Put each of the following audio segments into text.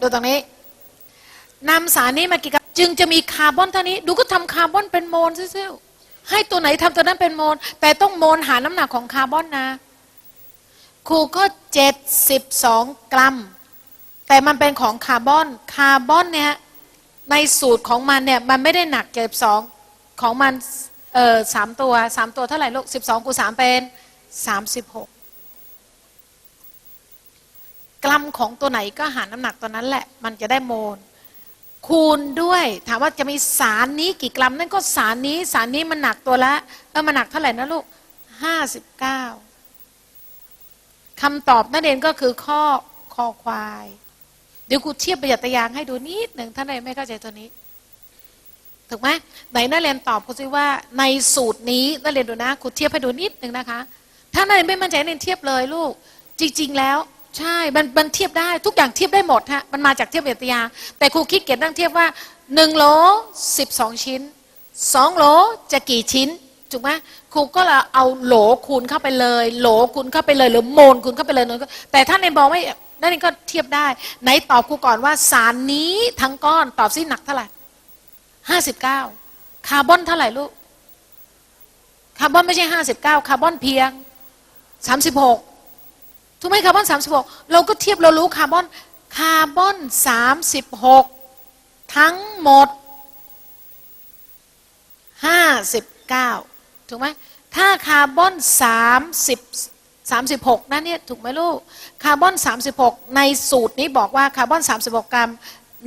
ดูตรงนี้นำสารนี้มากี่กรัมจึงจะมีคาร์บอนเท่านี้ ดูก็ทำคาร์บอนเป็นโมลซิซิลให้ตัวไหนทำตัวนั้นเป็นโมล แต่ต้องโมลหาน้ำหนักของคาร์บอนนะ ครูก็เจ็ดสิบสองกรัม แต่มันเป็นของคาร์บอน คาร์บอนเนี่ยในสูตรของมันเนี่ยมันไม่ได้หนักเจ็ดสองของมันเออสามตัวสามตัวเท่าไหร่ลูกสิบสองกูสามเป็น สาของตัวไหนก็หาน้ำหนักตัวนั้นแหละ มันจะได้โมลคูณด้วยถามว่าจะมีสารนี้กี่กรัม นั่นก็สารนี้สารนี้มันหนักตัวละเออมันหนักเท่าไหร่นะลูกห้าสิบเก้าคำตอบนั่นเองก็คือข้อคอควาย เดี๋ยวครูเทียบประหยัดตยางให้ดูนิดหนึ่งท่านใดไม่เข้าใจตัวนี้ ถูกไหมไหนนักเรียนตอบครูซิว่าในสูตรนี้นักเรียนดูนะครูเทียบให้ดูนิดหนึ่งนะคะ ถ้านักเรียนไม่มั่นใจนักเรียนเทียบเลยลูก จริง ๆ แล้ว ใช่มันมันเทียบได้ทุกอย่างเทียบได้หมดฮะมันมาจากเทียบประหยัดตยา แต่ครูคิดเกียรนั่งเทียบว่าหนึ่งโหลสิบสองชิ้นสองโหลจะกี่ชิ้นถูกไหมครูก็เลยเอาโหลคูณเข้าไปเลย โหลคูณเข้าไปเลย หรือโมลคูณเข้าไปเลยนั่นก็แต่ถ้าในบอกไม่นั่นก็เทียบได้ ไหนตอบครูก่อนว่าสารนี้ทั้งก้อนตอบซิหนักเท่าไหร่ห้าสิบเก้าคาร์บอนเท่าไหร่ลูกคาร์บอนไม่ใช่ห้าสิบเก้าคาร์บอนเพียงสามสิบหก ถูกไหมคาร์บอนสามสิบหกเราก็เทียบเรารู้คาร์บอนคาร์บอนสามสิบหกทั้งหมดห้าสิบเก้าถูกไหมถ้าคาร์บอนสามสิบสามสิบหกนั่นเนี่ยถูกไหมลูกคาร์บอนสามสิบหกในสูตรนี้บอกว่าคาร์บอนสามสิบหกกรัม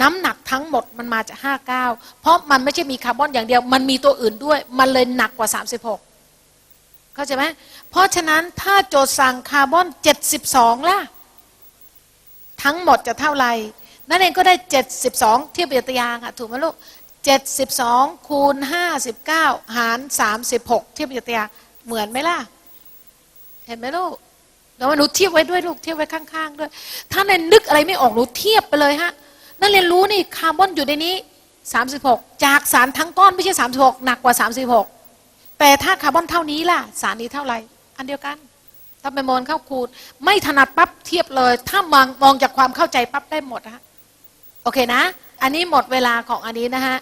น้ำหนักทั้งหมดมันมาจากห้าเก้าเพราะมันไม่ใช่มีคาร์บอนอย่างเดียว มันมีตัวอื่นด้วย มันเลยหนักกว่าสามสิบหก เข้าใจไหมเพราะฉะนั้นถ้าโจทย์สั่งคาร์บอนเจ็ดสิบสองล่ะ ทั้งหมดจะเท่าไหร่ นั่นเองก็ได้ 72 เทียบกับตยางอะถูกไหมลูก 72 คูณ 59 หาร 36 เทียบกับตยางเหมือนไหมล่ะ เห็นไหมลูกแล้วหนูเทียบไว้ด้วยลูกเทียบไว้ข้างๆด้วย ถ้าในนึกอะไรไม่ออกหนูเทียบไปเลยฮะ นั่นเรียนรู้นี่คาร์บอนอยู่ในนี้ 36 จากสารทั้งก้อนไม่ใช่ 36 หนักกว่า 36 แต่ถ้าคาร์บอนเท่านี้ล่ะ สารนี้เท่าไหร่ อันเดียวกัน ถ้าไปมองเข้าคูณไม่ถนัดปั๊บเทียบเลย ถ้ามองมองจากความเข้าใจปั๊บได้หมดฮะโอเคนะ อันนี้หมดเวลาของอันนี้นะฮะ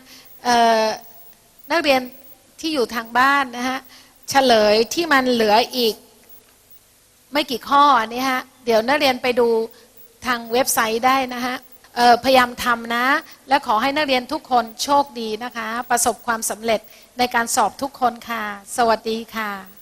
นักเรียนที่อยู่ทางบ้านนะฮะเฉลยที่มันเหลืออีก ไม่กี่ข้ออันนี้ฮะเดี๋ยวนักเรียนไปดูทางเว็บไซต์ได้นะฮะ พยายามทำนะ และขอให้นักเรียนทุกคนโชคดีนะคะ ประสบความสำเร็จในการสอบทุกคนค่ะ สวัสดีค่ะ